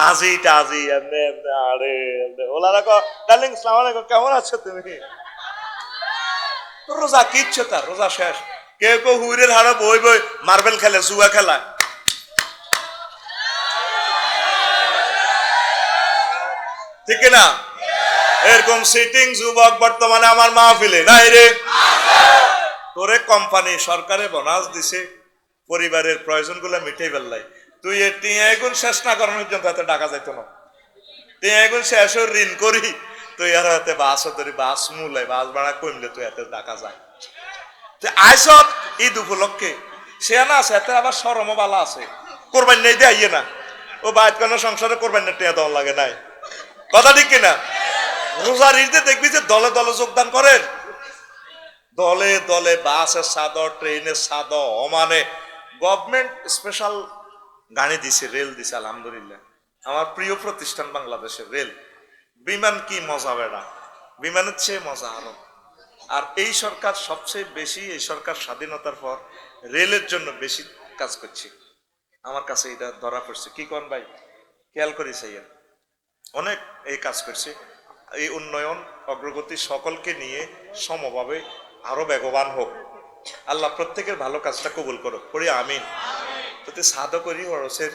হাজি টাজি এমনি এমনি, আরে এমনি। ওলারা কো ডার্লিং সালাম আলাইকুম কেমন আছো তুমি? রোজা কিচ্ছু তার রোজা শেষ। কেউ কেউ হুইরের হাড়ে বই বই মার্বেল খেলে, জুয়া খেলা। ঠিক না? এরকম সিটিং যুবক বর্তমানে আমার মাহফিলে নাই রে। তোরে কোম্পানি সরকারে বোনাস দিছে, পরিবারের প্রয়োজনগুলো মিটাই ফেললাই। তুই এ টিয়া এগুন শেষ না করানোর জন্য হাতে টাকা যাইতো না। টিয়া এগুন শেষ ঋণ করি, তুই আর হাতে বাস ধরি, বাস মূলাই বাস ভাড়া কমলে তুই হাতে ডাকা যায়। যে আইসত ঈদ উপলক্ষে, সে না আছে, এতে আবার সরম বালা আছে। কোরবান নেই দিয়ে না। ও বাইত কোনো সংসারে কোরবান টিয়া দেওয়া লাগে নাই। কথা ঠিক কিনা? রোজার ঈদে দেখবি যে দলে দলে যোগদান করেন দলে দলে বাসের সাদর ট্রেনের সাদর অমানে গভর্নমেন্ট স্পেশাল গাড়ি দিছে, রেল দিছে, আলহামদুলিল্লাহ। আমার প্রিয় প্রতিষ্ঠান বাংলাদেশের রেল। বিমান কি মজা বেড়া। বিমানের চেয়ে মজা আরও। আর এই সরকার সবচেয়ে বেশি, এই সরকার স্বাধীনতার পর রেলের জন্য বেশি কাজ করছে। আমার কাছে এটা ধরা পড়ছে। কি কোন ভাই? খেয়াল করি সাইয়া অনেক এই কাজ করছে। এই উন্নয়ন, অগ্রগতি সকলকে নিয়ে সমভাবে আরও বেগবান হোক। আল্লাহ প্রত্যেকের ভালো কাজটা কবুল করো করি আমিন। তোতে সাদা করি হরসের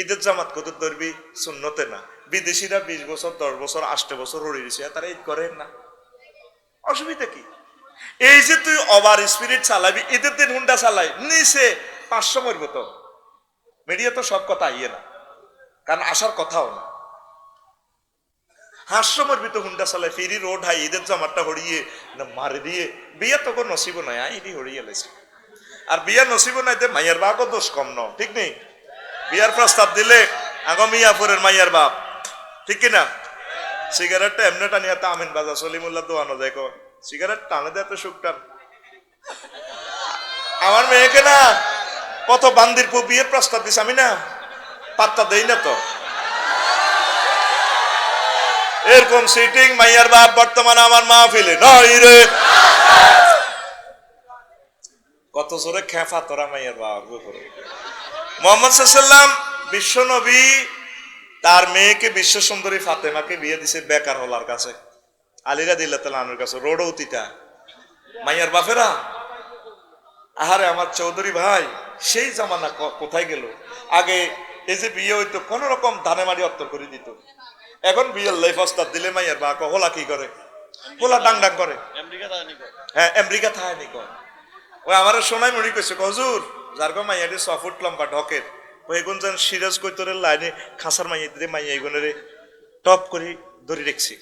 ঈদের জামাত কত ধরবি শূন্যতে না। বিদেশিরা বিশ বছর, দশ বছর, আষ্ট বছর হয়ে দিছে তারা ঈদ করেন না। অসুবিধা কি? এই যে তুই ওভার স্পিরিট চালাবি, ঈদের দিন হুন্ডা চালাই, নিচে পাঁচশো মরব তো। মিডিয়া তো সব কথা আইয়ে না, কারণ আসার কথাও না। হাস্যমর ভিতর হুন্ডা চালাই, ফিরি রোড হাই, ঈদের জামারটা হরিয়ে না মারি দিয়ে। বিয়ে তো কোনো নসিব নাই আইডি হরিয়ে লেছে। আর বিয়া নসিব নাই তে মাইয়ার বাপও দোষ কম ন, ঠিক নেই? বিয়ার প্রস্তাব দিলে আগ মিয়াপুরের মাইয়ার বাপ, ঠিক কিনা? সিগারেটটা এমনি টানি তা আমিন বাজার সলিমুল্লাহ দোয়ানো দেখো সিগারেট টানে দেয় তো সুখ টান আমার মেয়েকে না কত বান্দির বিয়ের প্রস্তাব দিস আমি না পাত্তা দেই না তো। এরকম সিটিং মাইয়ার বাপ বর্তমানে আমার মাহফিলে নয় রে। কত জোরে খেফা তোরা মাইয়ার উপরে মোহাম্মদ সাল্লাম বিশ্ব নবী তার মেয়েকে বিশ্ব সুন্দরী ফাতেমাকে বিয়ে দিছে বেকার হলার কাছে। আলিরা দিল্লা তালানোর কাছে রোড উতিতা মাইয়ার বাপেরা আহারে আমার চৌধুরী ভাই সেই জামানা কোথায় গেল? আগে এই যে বিয়ে হইতো কোন রকম ধানে মারি অত্তর করে দিত। এখন বিয়ের লাইফ অস্তাব দিলে মাইয়ার বা হোলা কি করে? হোলা ডাং ডাং করে। হ্যাঁ আমেরিকা থায় নি ওই আমার শোনাই মনে কইছে, হজুর যার গো মাইয়াটি ছ ফুট লম্বা ঢকের, ওই এগুন যেন সিরাজ কৈতরের লাইনে খাসার মাইয়া দিতে মাইয়া এগুনের টপ করে ধরে রেখছি।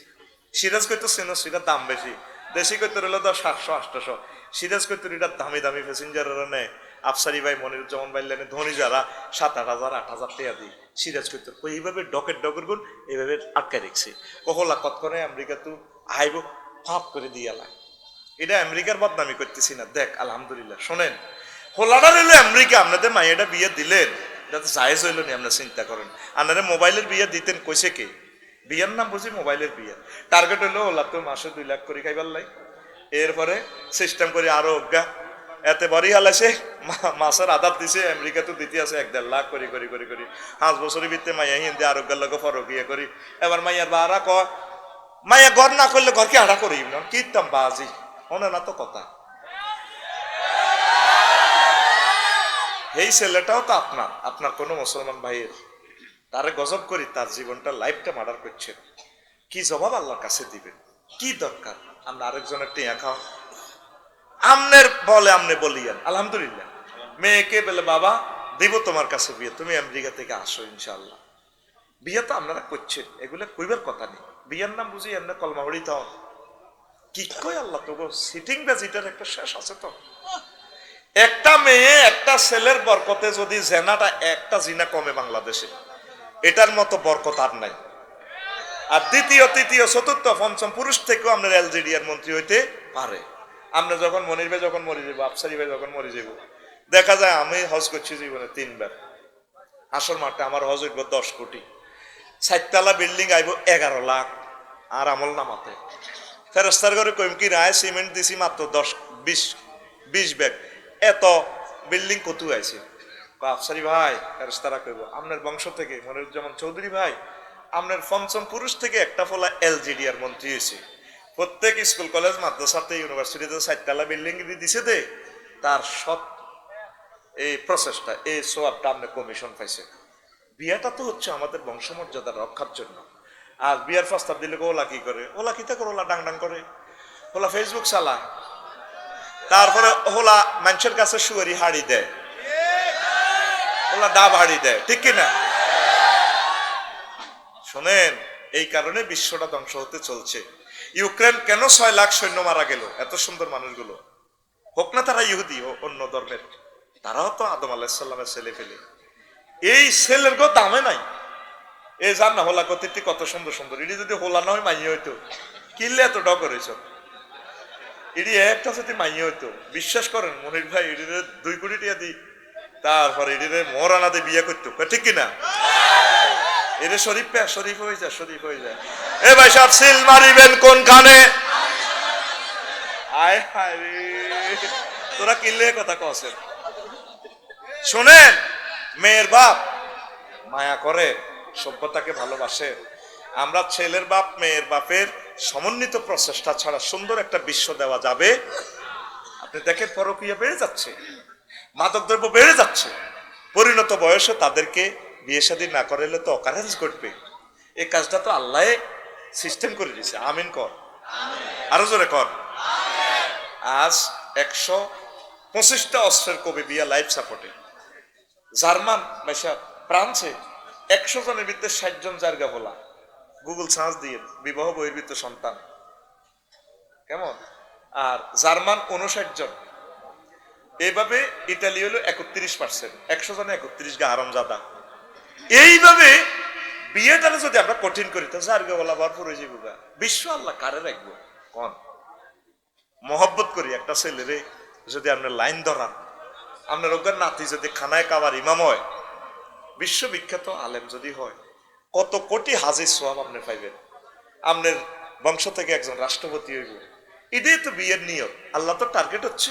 সিরাজ কৈতর সেন সেটার দাম বেশি। দেশি কৈতর হলো দশ, সাতশো আটশো সিরাজ কৈতর এটার দামি দামি প্যাসেঞ্জারের নেয়। আফসারি ভাই মনিরুজ্জামান ভাই লেনে ধনী যারা, সাত, আট হাজার আট হাজার টাকা দিই। সিরাজ কৈতর ওই এইভাবে ডকের ডকের গুণ এইভাবে আটকায় রেখছি। কহলা কতক্ষণে আমেরিকা তু আইব ফাপ করে দিয়ালা এটা আমেরিকার বদনামি করতেছি না। দেখ, আলহামদুলিল্লাহ, শোনেন হোলাটা রইল আমেরিকা, আপনাদের মাইয়াটা বিয়ে দিলেন, এটা তো জায়েজ হইল নি, আপনারা চিন্তা করেন। আপনারা মোবাইলের বিয়ে দিতেন কইছে কে? বিয়ের নাম বুঝি মোবাইলের বিয়ে। টার্গেট হইল ওলা তো মাসে দুই লাখ করে খাইবার লাই। এরপরে সিস্টেম করে আরও অজ্ঞা। এতে হালাইছে, মা- মাসের আদার দিছে, আমেরিকা তো দিতে আছে এক দেড় লাখ করি করি করি করি। পাঁচ বছরের ভিতরে মাইয়া হিন্দি আরোগ্যের লগে ফরক ইয়ে করি। এবার মাইয়ার বারা ক মাইয়া ঘর না করলে ঘরকে হাঁটা করি না কীর্তাম বাজি। শোনে না তো কথা। এই ছেলেটাও তো আপনার আপনার কোনো মুসলমান ভাইয়ের। তারে গজব করি, তার জীবনটা লাইফটা মার্ডার করছে। কি জবাব আল্লাহর কাছে দিবেন? কি দরকার? আমরা আরেকজনের টিয়া খাও আমনের বলে আমনে বলিয়েন, আলহামদুলিল্লাহ। মেয়েকে বলে, বাবা, দিব তোমার কাছে বিয়ে, তুমি আমেরিকা থেকে আসো ইনশাল্লাহ বিয়ে তো আপনারা করছেন, এগুলো কইবার কথা নেই। বিয়ের নাম বুঝি এমনি কলমাবড়ি তাও কি কয় আল্লাহ তো সিটিং বেজিটার একটা শেষ আছে তো। একটা মেয়ে, একটা ছেলের বরকতে যদি জেনাটা একটা জিনা কমে বাংলাদেশে, এটার মতো বরকত আর নাই। আর দ্বিতীয়, তৃতীয়, চতুর্থ, পঞ্চম পুরুষ থেকেও আপনার এলজেডিয়ার মন্ত্রী হইতে পারে। আমরা যখন মনির ভাই যখন মরে যাব, আফসারি ভাই যখন মরে যাব, দেখা যায় আমি হজ করছি জীবনে তিনবার। আসল মাঠে আমার হজ হইব দশ কোটি। চারতলা বিল্ডিং আইব এগারো লাখ, আর আমল নামাতে। ফেরস্তার ঘরে কইম কি, রায়, সিমেন্ট দিছি মাত্র দশ, বিশ বিশ ব্যাগ। এত বিল্ডিং কত আইছে? আফসারি ভাই, ফেরস্তারা কইব আপনার বংশ থেকে মনিরুজ্জামান চৌধুরী ভাই আপনার পঞ্চম পুরুষ থেকে একটা ফলা এলজিডিআর মন্ত্রী হয়েছে প্রত্যেক স্কুল, কলেজ মাদ্রাসাতে ইউনিভার্সিটিতে চারতলা বিল্ডিং দিছে দে। তার সৎ এই প্রসেসটা এই সোয়াবটা আপনার কমিশন পাইছে। বিয়াটা তো হচ্ছে আমাদের বংশমর্যাদা রক্ষার জন্য। আর বিয়ার প্রস্তাব দিলে ওলা কি করে? ওলা কি করে ওলা ডাং ডাং করে? ওলা ফেসবুক চালায়। তারপরে ওলা মানুষের কাছে সুয়ারি হাড়ি দেয়। ওলা ডাব হাড়ি দেয়। ঠিক কিনা শোনেন, এই কারণে বিশ্বটা ধ্বংস হতে চলছে। ইউক্রেন কেন ছয় লাখ সৈন্য মারা গেল? এত সুন্দর মানুষগুলো। হোক না তারা ইহুদি ও অন্য ধর্মের। তারাও তো আদম আলাহিসাল্লামের ছেলে ফেলে এই ছেলের গো দামে নাই। এ জান না হোলা কতিটি কত সুন্দর সুন্দর। এটি যদি হোলা না হয়, মাইয়ে হইতো। কিনলে এত ডক করেছ এটি একটা সাথে মাইয়ে হইতো। বিশ্বাস করেন, মনির ভাই, এটি দুই কোটি টাকা দিই, তারপর এটি মরানাতে বিয়ে করতো। ঠিক কিনা? এটা শরীফ পে শরীফ হয়ে যায়, শরীফ হয়ে যায়। এ ভাই সব সিল মারিবেন কোনখানে? আয় হায় তোরা কিনলে কথা কছেন শোনেন, মেয়ের বাপ মায়া করে। সভ্যতাকে ভালোবাসে। আমরা ছেলের বাপ, মেয়ের বাপের সমন্বিত প্রচেষ্টা ছাড়া সুন্দর একটা বিশ্ব দেওয়া যাবে। আপনি দেখেন পরকীয়া বেড়ে যাচ্ছে, মাদকদ্রব্য বেড়ে যাচ্ছে। পরিণত বয়সে তাদেরকে বিয়ে শাদী না করাইলে তো অকারেন্স ঘটবে। এই কাজটা তো আল্লাহ সিস্টেম করে দিয়েছে। আমিন কর। আরও জোরে কর। আজ একশো পঁচিশটা অস্ত্রের কবি বিয়া লাইফ সাপোর্টে জার্মান মেশা ফ্রান্সে একশো জনের ভিতরে ষাট জন জায়গা বলা। গুগল সার্চ দিয়ে বিবাহ বহির্ভূত সন্তান। কেমন? আর জার্মান উনষাট জন। এইভাবে ইটালি হলো একত্রিশ পার্সেন্ট একশো জনে একত্রিশ গা আরামজাদা এইভাবে বিয়েটারে যদি আমরা কঠিন করি, তো জার্গা বলা ভরপুর হয়ে যাব। বিশ্ব আল্লাহ কারে রাখব? কন? মহব্বত করি একটা ছেলেরে যদি আপনার লাইন ধরান। আপনার ওগার নাতি যদি খানায় কাবার ইমাম হয় বিশ্ববিখ্যাত আলেম যদি হয়, কত কোটি হাজির সোয়াব আপনি পাইবেন? আপনার বংশ থেকে একজন রাষ্ট্রপতি হইব। এটাই তো বিয়ের নিয়ম। আল্লাহ তো টার্গেট হচ্ছে।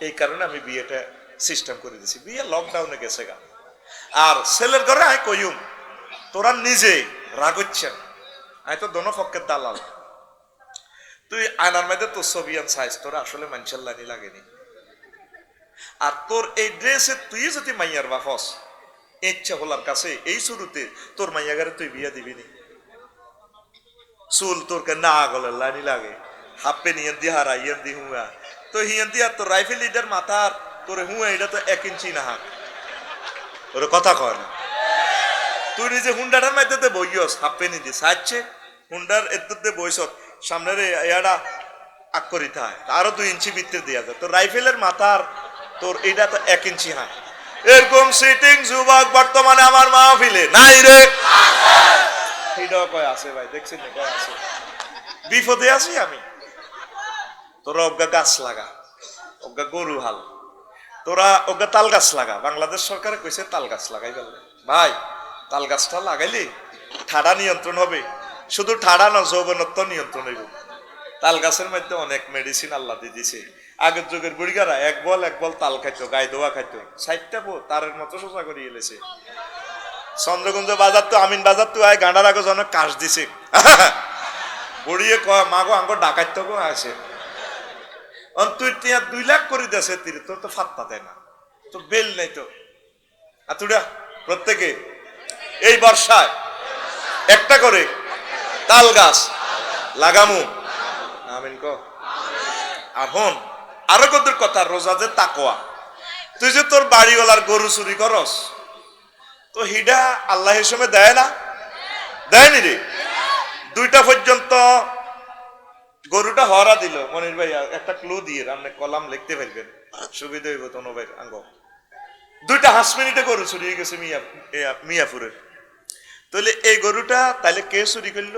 এই কারণে আমি বিয়েটা সিস্টেম করে দিছি। বিয়ে লকডাউনে গেছে গা। আর ছেলের ঘরে আয় কইম, তোরা নিজে রাগ হচ্ছেন। আয় তো দোনো পক্ষের দালাল। তুই আয়নার মধ্যে তোর ছবি আন সাইজ তোরা আসলে মানুষের লাইনি লাগেনি। আর তোর এই ড্রেসে তুই যদি মাইয়ার বাফস ইচ্ছা হলার কাছে, এই শুরুতে তোর মাইয়াগারে তুই বিয়া দিবি নি। চুল তোর কে না গলের লাইনি লাগে। হাপ্পে নিয়ন দি হারা, ইয়ন দি হুয়া। তো হিয়ন দি আর তোর রাইফেল লিডার মাথার, তোর হুয়া এটা তো এক ইঞ্চি না হাক। ওর কথা কয় না। তুই নিজে হুন্ডাটার মধ্যে বইয়স হাপ্পে নি দি সাজছে হুন্ডার এদ্দুতে বইসত। সামনের ইয়াটা আক করি থায় আরও দুই ইঞ্চি ভিতরে দিয়া যায়। তোর রাইফেলের মাথার, তোর এটা তো এক ইঞ্চি হয় এরকম সিটিং যুবক বর্তমানে আমার মাহফিলে। নাই রে। এটাও কয় আছে ভাই দেখছেন কয় আছে? বিপদে আছি আমি। তোরা অজ্ঞা গাছ লাগা অজ্ঞা গরু হাল। তোরা অজ্ঞা তাল গাছ লাগা। বাংলাদেশ সরকারে কইছে তাল গাছ লাগাই গেল ভাই তাল গাছটা লাগাইলে ঠাডা নিয়ন্ত্রণ হবে। শুধু ঠাডা না যৌবনত্ব নিয়ন্ত্রণ হইব। তাল গাছের মধ্যে অনেক মেডিসিন আল্লাহ দিয়ে দিছে। আগের যুগের বুড়িগারা, এক বল এক বল তাল খাইতো, গায়ে দোয়া খাইতো। ষাটটা বো তারের মতো সোজা করে এলেছে চন্দ্রগঞ্জ বাজার তো আমিন বাজার তো আয়, গাঁডার আগে জনক কাশ দিছে। বুড়িয়ে কয় মাগো আঙ্গ ডাকাইত গো অন, তুই তিয়া দুই লাখ করে দেছে তীরে, তোর তো ফাত্তা দেয় না। তো বেল নেই তো। আর তুইরা প্রত্যেকে, এই বর্ষায় একটা করে তাল গাছ লাগামু। আমিন ক। আর হন আরও কত কথা, রোজা যে তাকোয়া তুই যে তোর বাড়িওয়ালার গরু চুরি করস, তো হিডা আল্লাহ হিসেবে দেয় না? দেয়নি রে? দুইটা পর্যন্ত গরুটা হরা দিল। মনির ভাই, একটা ক্লু দিয়ে আপনি কলাম লিখতে পারবেন। সুবিধা হইব তনু ভাই আঙ্গ। দুইটা হাঁস মিনিটে গরু চুরি হয়ে গেছে মিয়া মিয়াপুরের। তাহলে এই গরুটা তাহলে কে চুরি করল?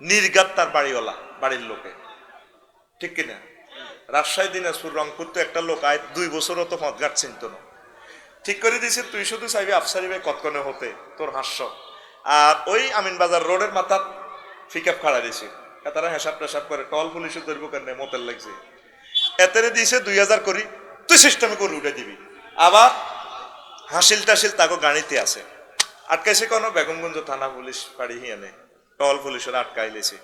নির্গাত তার বাড়িওয়ালা, বাড়ির লোকে। ঠিক কিনা? রাজশাহী, দিনাজপুর, রংপুর তো একটা লোক, আয় দুই বছরও তো মদগাট চিনত না। ঠিক করে দিয়েছে, তুই শুধু চাইবি আফসারি ভাই কতক্ষণে হতে, তোর হাস্য। আর ওই আমিন বাজার রোডের মাথার ফিকাপ খাড়া দিয়েছে। তারা হেসাব টেসাব করে টল পুলিশে ধরবো কেন মোতের লাগছে। এতেরে দিয়েছে দুই হাজার করি, তুই সিস্টেমে করে উঠে দিবি। আবার হাসিল টাসিল তাকে গাড়িতে আছে। আটকাইছে কোনো? বেগমগঞ্জ থানা পুলিশ পাড়ি হিয়ানে টল পুলিশের আটকাইলেছে।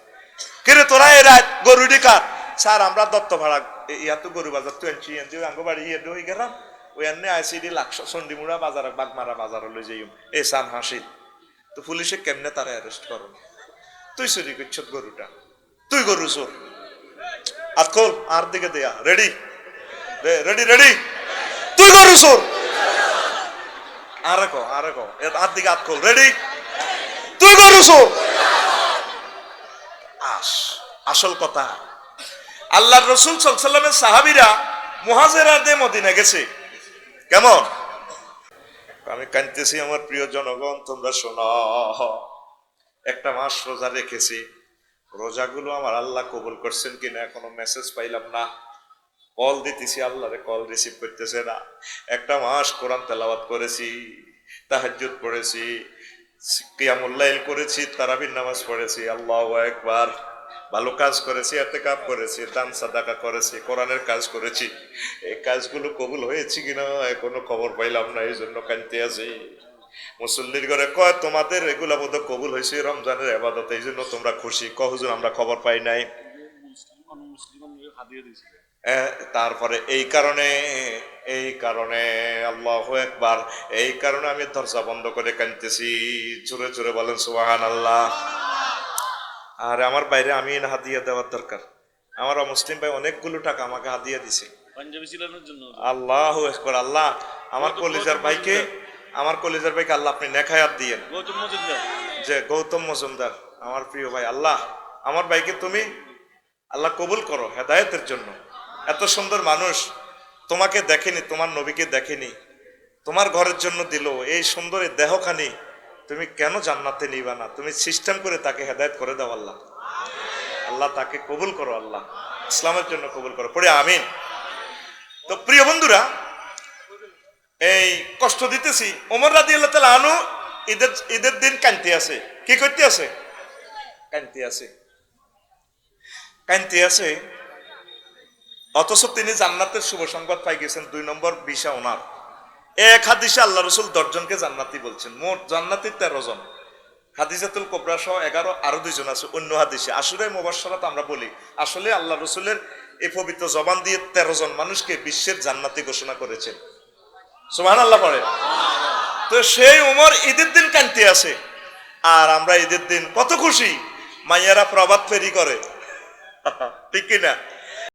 কিরে, তোরা এরা গরুডি কার? স্যার, আমরা দত্ত ভাড়া ইয়া তো গরু বাজার তো এনছি এনছি আঙ্গ বাড়ি ইয়ে হয়ে গেলাম। ওই এনে আইসি দি লাক্ষ চন্ডিমুড়া বাজার বাগমারা বাজার লই যাই এ সান হাসিল তো পুলিশে কেমনে তারা অ্যারেস্ট করো তুই চুরি করছ গরুটা তুই গরু চোর আতকল আর দিকে দেয়া। রেডি রেডি রেডি তুই গরু চোর আর কো আর কো। আর দিকে আতকল রেডি তুই গরু চোর আস আসল কথা। আল্লাহ রসুল সাল্লামের সাহাবিরা মহাজেরাতে মদিনা গেছে। কেমন? আমি কানতেছি আমার প্রিয় জনগণ, তোমরা শোনো। একটা মাস রোজা রেখেছি। রোজাগুলো আমার আল্লাহ কবুল করছেন কিনা এখনও মেসেজ পাইলাম না। কল দিতেছি, আল্লাহরে কল রিসিভ করতেছে না। একটা মাস কোরআন তেলাওয়াত করেছি, তাহাজ্জুদ পড়েছি কিয়ামুল্লাইল করেছি, তারাবির নামাজ পড়েছি। আল্লাহ একবার ভালো কাজ করেছি এতে কাপ করেছি, দান সাদাকা করেছি, কোরআনের কাজ করেছি। এই কাজগুলো কবুল হয়েছে কিনা এখনও খবর পাইলাম না, এই জন্য কানতে আছি। মুসল্লির ঘরে কয়, তোমাদের এগুলা বোধ কবুল হয়েছে রমজানের আবাদত, এই জন্য তোমরা খুশি। কহুজুর আমরা খবর পাই নাই। তারপরে, এই কারণে এই কারণে, আল্লাহ একবার এই কারণে আমি দরজা বন্ধ করে কানতেছি জোরে জোরে বলেন সুবাহান আল্লাহ আর আমার বাইরে আমি না হাদিয়া দেওয়ার দরকার। আমার মুসলিম ভাই অনেকগুলো টাকা আমাকে হাদিয়া দিছে। পাঞ্জাবি ছিলানোর জন্য। আল্লাহ একবার আল্লাহ। আমার কলিজার ভাইকে আমার কলিজার ভাইকে আল্লাহ আপনি নেখায়াত দিয়েন। গৌতম মজুমদার। যে গৌতম মজুমদার আমার প্রিয় ভাই আল্লাহ। আমার ভাইকে তুমি আল্লাহ কবুল করো হেদায়তের জন্য। এত সুন্দর মানুষ তোমাকে দেখেনি তোমার নবীকে দেখেনি। তোমার ঘরের জন্য দিল এই সুন্দর দেহখানি। তুমি কেন জান্নাতে নিবা না? তুমি সিস্টেম করে তাকে হেদায়েত করে দাও আল্লাহ। আল্লাহ তাকে কবুল করো আল্লাহ। ইসলামের জন্য কবুল করো। পড়ে আমিন। তো প্রিয় বন্ধুরা, এই কষ্ট দিতেছি। ওমর রাদি আল্লাহ তালা আনু ঈদের ঈদের দিন কানতে আছে কি করতে আছে কানতে আছে কানতে আছে অথচ তিনি জান্নাতের শুভ সংবাদ পাই গেছেন দুই নম্বর বিষা ওনার। এক হাদিসে আল্লাহ রসুল দশজনকে জান্নাতি বলছেন। মোট জান্নাতি তেরো জন। হাদিজাতুল কোবরা সহ এগারো, আরও দুইজন আছে অন্য হাদিসে। আসলে মোবাসরাত আমরা বলি, আসলে আল্লাহ রসুলের এই পবিত্র জবান দিয়ে তেরো জন মানুষকে বিশ্বের জান্নাতি ঘোষণা করেছেন। সুবহান আল্লাহ পড়ে। তো সেই উমর ঈদের দিন কান্তি আছে। আর আমরা ঈদের দিন কত খুশি। মাইয়ারা প্রবাদ ফেরি করে। ঠিক কিনা?